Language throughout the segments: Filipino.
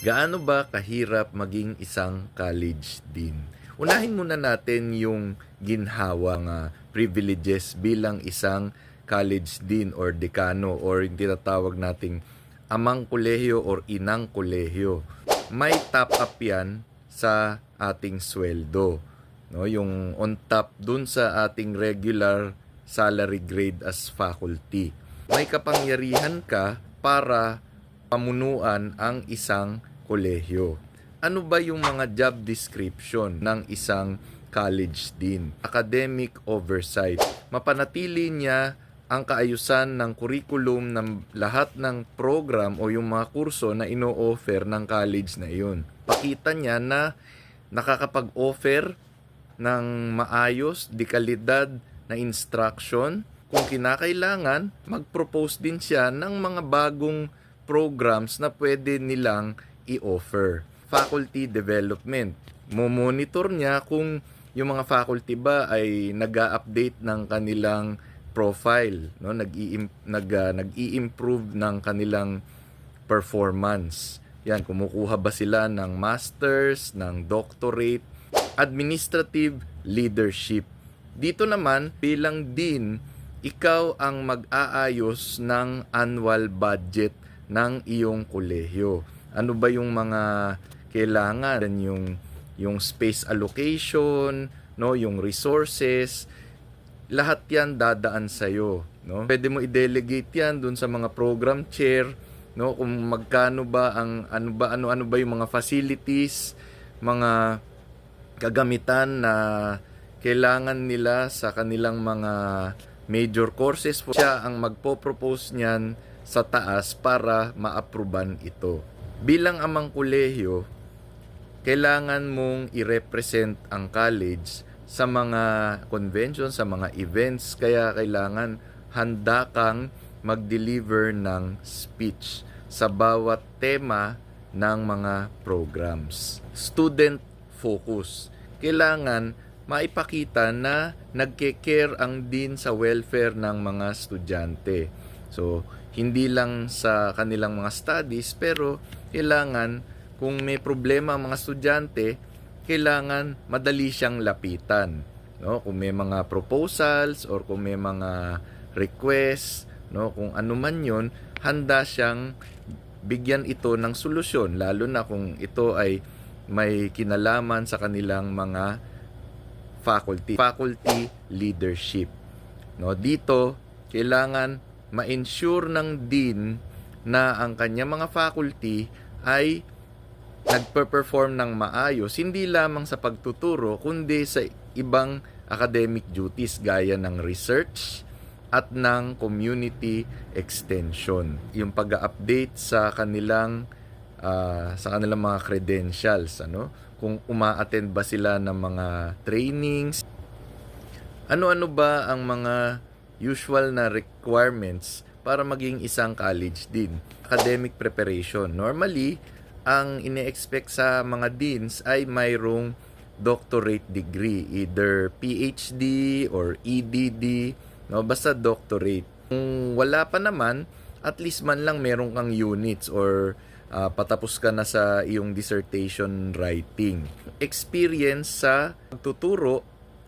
Gaano ba kahirap maging isang college dean? Unahin muna natin yung ginhawang ah, privileges bilang isang college dean or dekano or yung tinatawag nating amang kolehiyo or inang kolehiyo. May top up yan sa ating sweldo. No, yung on top dun sa ating regular salary grade as faculty. May kapangyarihan ka para pamunuan ang isang kolehiyo. Ano ba yung mga job description ng isang college dean? Academic oversight. Mapanatili niya ang kaayusan ng curriculum ng lahat ng program o yung mga kurso na ino-offer ng college na iyon. Pakita niya na nakakapag-offer ng maayos, dekalidad na instruction. Kung kinakailangan, mag-propose din siya ng mga bagong programs na pwede nilang i-offer. Faculty development. Mo-monitor niya kung yung mga faculty ba ay nag update ng kanilang profile, no? Nag-i- nag, ah, nag-i-improve ng kanilang performance. Yan, kumukuha ba sila ng masters, ng doctorate, administrative leadership. Dito naman, bilang dean, ikaw ang mag-aayos ng annual budget ng iyong kolehiyo. Ano ba yung mga kailangan? Yung, yung space allocation, no? yung resources, lahat yan dadaan sa'yo. No? Pwede mo i-delegate yan dun sa mga program chair, no? Kung magkano ba ang ano ba ano ano ba yung mga facilities, mga kagamitan na kailangan nila sa kanilang mga major courses. Siya ang magpo-propose niyan sa taas para maaproban ito. Bilang amang kolehiyo, kailangan mong i-represent ang college sa mga convention, sa mga events, kaya kailangan handa kang mag-deliver ng speech sa bawat tema ng mga programs. Student focus. Kailangan maipakita na nagke-care ang din sa welfare ng mga estudyante. So, hindi lang sa kanilang mga studies, pero kailangan kung may problema ang mga estudyante, kailangan madali siyang lapitan. No? Kung may mga proposals or kung may mga requests, no? kung ano man yun, handa siyang bigyan ito ng solusyon, lalo na kung ito ay may kinalaman sa kanilang mga faculty. Faculty leadership. No? Dito, kailangan ma-ensure ng dean na ang kanyang mga faculty ay nagpe-perform ng maayos hindi lamang sa pagtuturo kundi sa ibang academic duties gaya ng research at ng community extension. Yung pag-update sa kanilang ah, sa kanilang mga credentials ano kung uma-attend ba sila ng mga trainings ano-ano ba ang mga usual na requirements para maging isang college dean academic preparation normally ang ine-expect sa mga deans ay mayroong doctorate degree, either PhD or EDD, no? Basta doctorate. Kung wala pa naman, at least man lang meron kang units or ah, patapos ka na sa iyong dissertation writing. Experience sa pagtuturo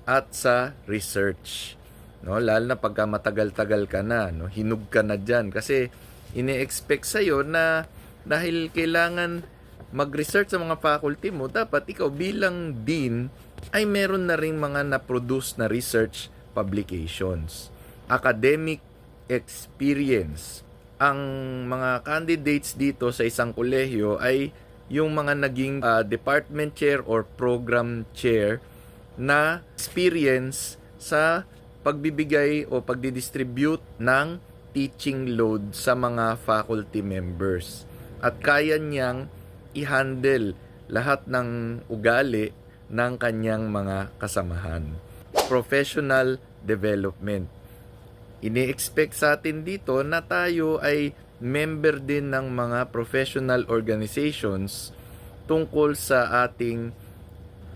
at sa research. No, lalo na pagka matagal-tagal ka na, no, hinug ka na diyan kasi ine-expect sa na dahil kailangan mag-research sa mga faculty mo, dapat ikaw bilang dean ay meron na ring mga na-produce na research publications. Academic experience. Ang mga candidates dito sa isang kolehiyo ay yung mga naging ah, department chair or program chair na experience sa pagbibigay o pagdidistribute ng teaching load sa mga faculty members at kaya niyang i-handle lahat ng ugali ng kanyang mga kasamahan. Professional development. Ini-expect sa atin dito na tayo ay member din ng mga professional organizations tungkol sa ating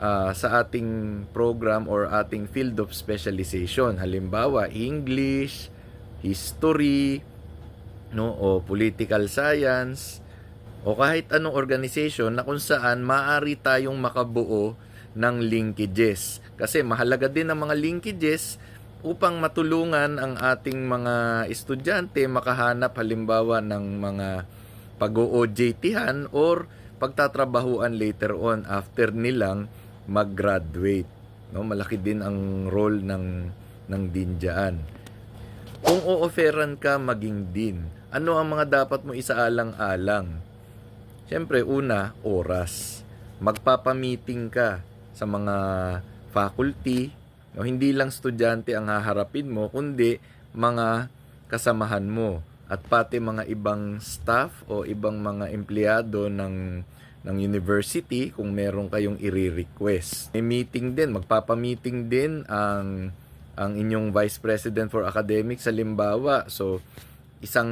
ah, sa ating program or ating field of specialization. Halimbawa, English, history, no, o political science, o kahit anong organization na kung saan maaari tayong makabuo ng linkages. Kasi mahalaga din ang mga linkages upang matulungan ang ating mga estudyante makahanap halimbawa ng mga pag-OJT-han or pagtatrabahuan later on after nilang mag-graduate. No, malaki din ang role ng ng din diyan. Kung o-offeran ka maging din, ano ang mga dapat mo isaalang-alang? Siyempre, una, oras. Magpapamiting ka sa mga faculty. No, hindi lang estudyante ang haharapin mo, kundi mga kasamahan mo at pati mga ibang staff o ibang mga empleyado ng ng university kung meron kayong i-request. May meeting din, magpapa-meeting din ang ang inyong Vice President for Academics sa Limbawa. So isang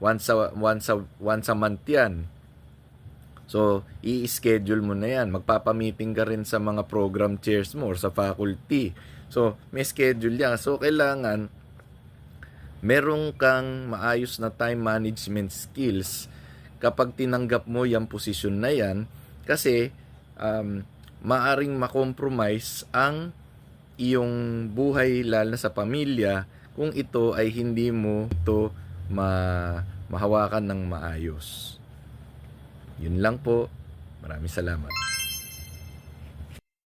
once a, once a, once a month 'yan. So, i-schedule mo na yan. Magpapamiting ka rin sa mga program chairs mo or sa faculty. So, may schedule yan. So, kailangan merong kang maayos na time management skills kapag tinanggap mo yung posisyon na yan kasi um, maaring makompromise ang iyong buhay lalo na sa pamilya kung ito ay hindi mo ito ma mahawakan ng maayos. Yun lang po. Maraming salamat.